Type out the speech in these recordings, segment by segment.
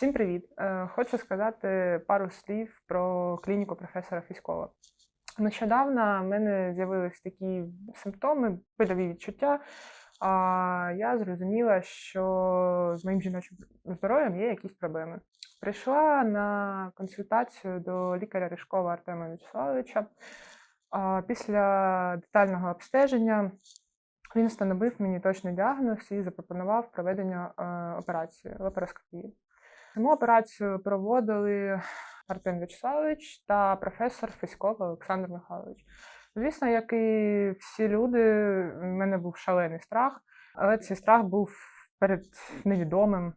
Всім привіт! Е, Хочу сказати пару слів про клініку професора Фіськова. Нещодавно в мене з'явились такі симптоми, пильові відчуття. А я зрозуміла, що з моїм жіночим здоров'ям є якісь проблеми. Прийшла на консультацію до лікаря Ришкова Артема Вячеславовича. Після детального обстеження він встановив мені точний діагноз і запропонував проведення е, операції лапароскопії. Саму операцію проводили Артем Вячеславович та професор Феськов Олександр Михайлович. Звісно, як і всі люди, в мене був шалений страх, але цей страх був перед невідомим.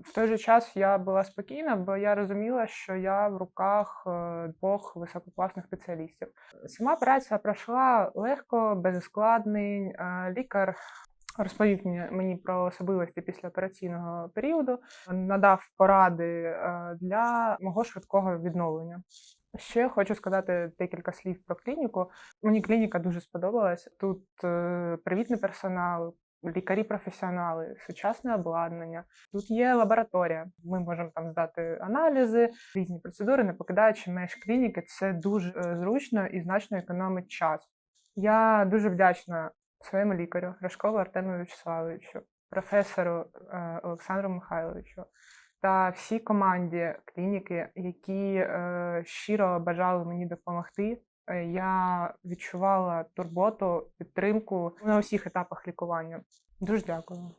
В той же час я була спокійна, бо я розуміла, що я в руках е, двох висококласних спеціалістів. Сама операція пройшла легко, без ускладнень. Лікар розповів мені, про особливості післяопераційного періоду, надав поради е, для мого швидкого відновлення. Ще хочу сказати декілька слів про клініку. Мені клініка дуже сподобалась. Тут е, привітний персонал, лікарі-професіонали, сучасне обладнання. Тут є лабораторія. Ми можемо там здати аналізи, різні процедури, не покидаючи меж клініки. Це дуже е, зручно і значно економить час. Я дуже вдячна своєму лікарю Рашкову Артему Вячеславовичу, професору е, Олександру Михайловичу та всій команді клініки, які е, щиро бажали мені допомогти. Е, Я відчувала турботу, підтримку на усіх етапах лікування. Дуже дякую.